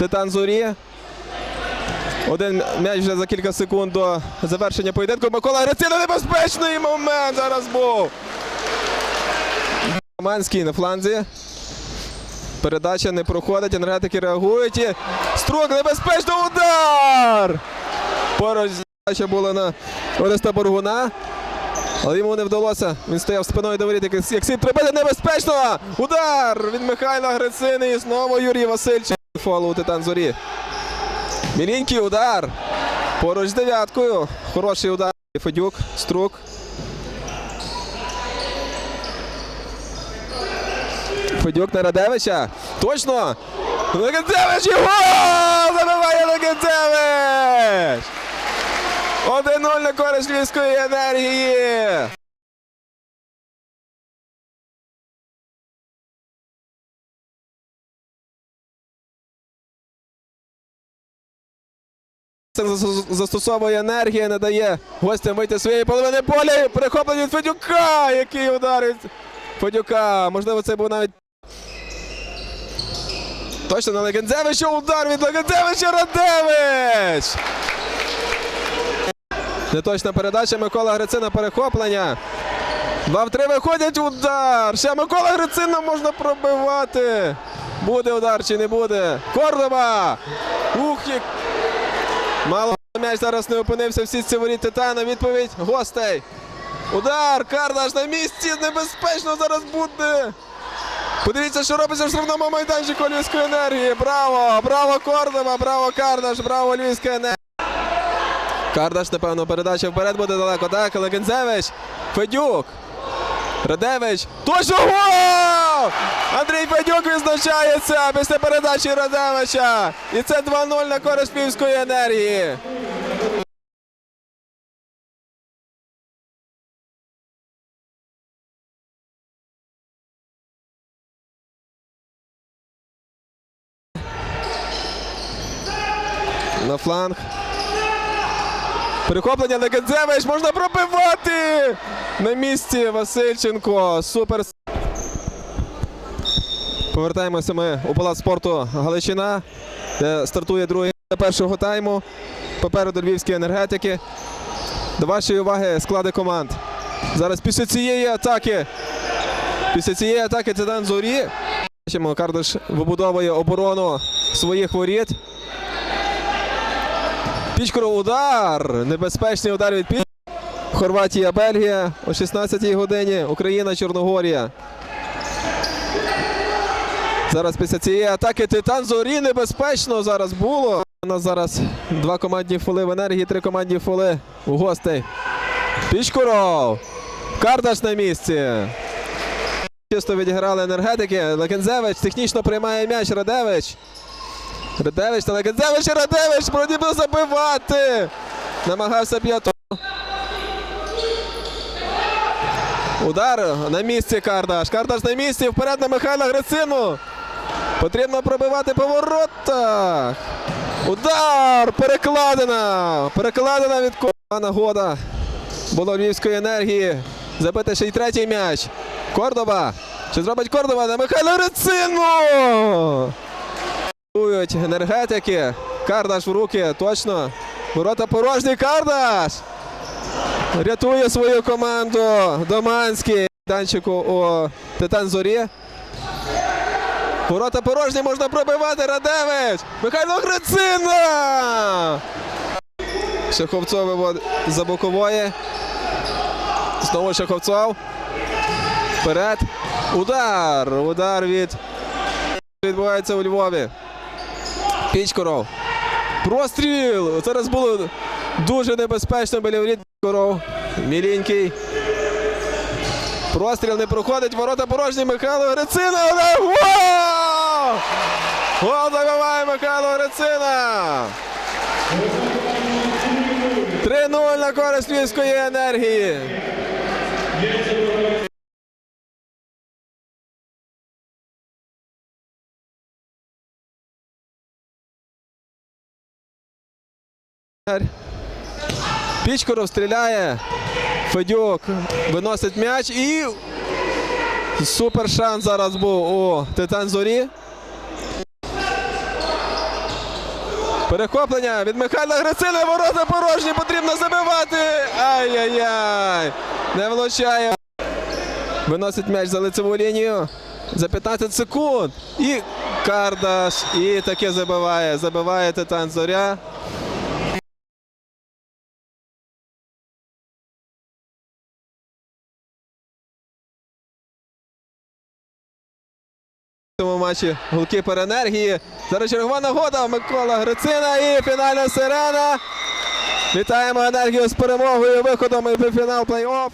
Титан Зорі. Один м'яч вже за кілька секунд до завершення поєдинку. Микола Грицина небезпечний момент зараз був. Манський на фланзі. Передача не проходить, енергетики реагують. І Струк небезпечно удар! Поруч передача була на Ореста Боргуна. Але йому не вдалося. Він стояв спиною до воріт, як слід прибити небезпечно! Удар від Михайла Грицини і знову Юрій Васильчик. Фол у Титан Зорі. Мілінький удар. Поруч з дев'яткою. Хороший удар. Федюк, Струк. Федюк на Радевича. Точно! Легендевич і гол! Забиває Легендевич! 1-0 на користь Львівської енергії. Це Застосовує енергія, не дає гостям вийти своєї половини поля. Перехоплення від Федюка, який ударить Федюка. Можливо, це був навіть. Точно на Легендевича удар від Легендевича Радевич! Неточна передача Микола Грицина перехоплення. Два в три виходять удар. Ще Микола Грицина можна пробивати. Буде удар чи не буде. Кордоба! Ух, як... Мало м'яч зараз не опинився в сітці воріт Титана. Відповідь гостей. Удар! Кардаш на місці. Небезпечно зараз буде. Подивіться, що робиться в штрафному майданчику Львівської енергії. Браво! Браво Кордоба! Браво Кардаш! Браво Львівська енергія! Кардаш, напевно, передача вперед буде далеко. Так, Легензевич. Федюк. Радевич. Точно гол! Андрій Федюк відзначається після передачі Радевича. І це 2-0 на користь Львівської енергії. На фланг. Перехоплення Легендзевич можна пробивати! На місці Васильченко. Супер. Повертаємося ми у палац спорту Галичина, де стартує другий першого тайму. Попереду львівські енергетики. До вашої уваги склади команд. Зараз після цієї атаки. Після цієї атаки Титан Зорі. Бачимо, Кардаш вибудовує оборону своїх воріт. Пічкоров удар. Небезпечний удар від Піч. Хорватія, Бельгія о 16-й годині. Україна, Чорногорія. Зараз після цієї атаки Титан Зорі небезпечно зараз було. У нас зараз два командні фоли в енергії, три командні фоли у гостей. Пічкоров. Кардаш на місці. Чисто відіграли енергетики. Лекензевич технічно приймає м'яч. Радевич. Радевич та Легендевич і Радевич ніби забивати. Намагався п'ятого. Удар на місці Кардаш. Кардаш на місці. Вперед на Михайла Грицину. Потрібно пробивати по воротах. Удар! Перекладена! Перекладена від Ко- нагода. Було Львівської енергії. Забити ще й третій м'яч. Кордоба. Чи зробить Кордоба на Михайла Грицину? Атакують енергетики. Кардаш в руки, точно. Ворота порожні. Кардаш! Рятує свою команду. Доманський. Данчику у Титан Зорі. Ворота порожні можна пробивати. Радевич! Михайло Грицина! Шаховцов виводить за бокової. Знову Шаховцов. Вперед. Удар! Удар від відбувається у Львові. Пічкоров. Простріл! Зараз було дуже небезпечно біля Пічкоров. Міленький. Простріл не проходить. Ворота порожні Михайло Грицина. Гол! Гол забиває Михайло Грицина. 3-0 на користь Львівської енергії. Пічкоров стріляє. Федюк виносить м'яч і супер шанс зараз був у Титан Зорі. Перехоплення від Михайла Грицина. Ворота порожні. Потрібно забивати. Ай-яй-яй. Не влучає. Виносить м'яч за лицеву лінію. За 15 секунд. І Кардаш. І таке забиває. Забиває Титан Зоря. Матчі голкіпер енергії. Зараз чергова нагода Микола Грицина і фінальна сирена. Вітаємо енергію з перемогою, виходом і фінал плей-офф.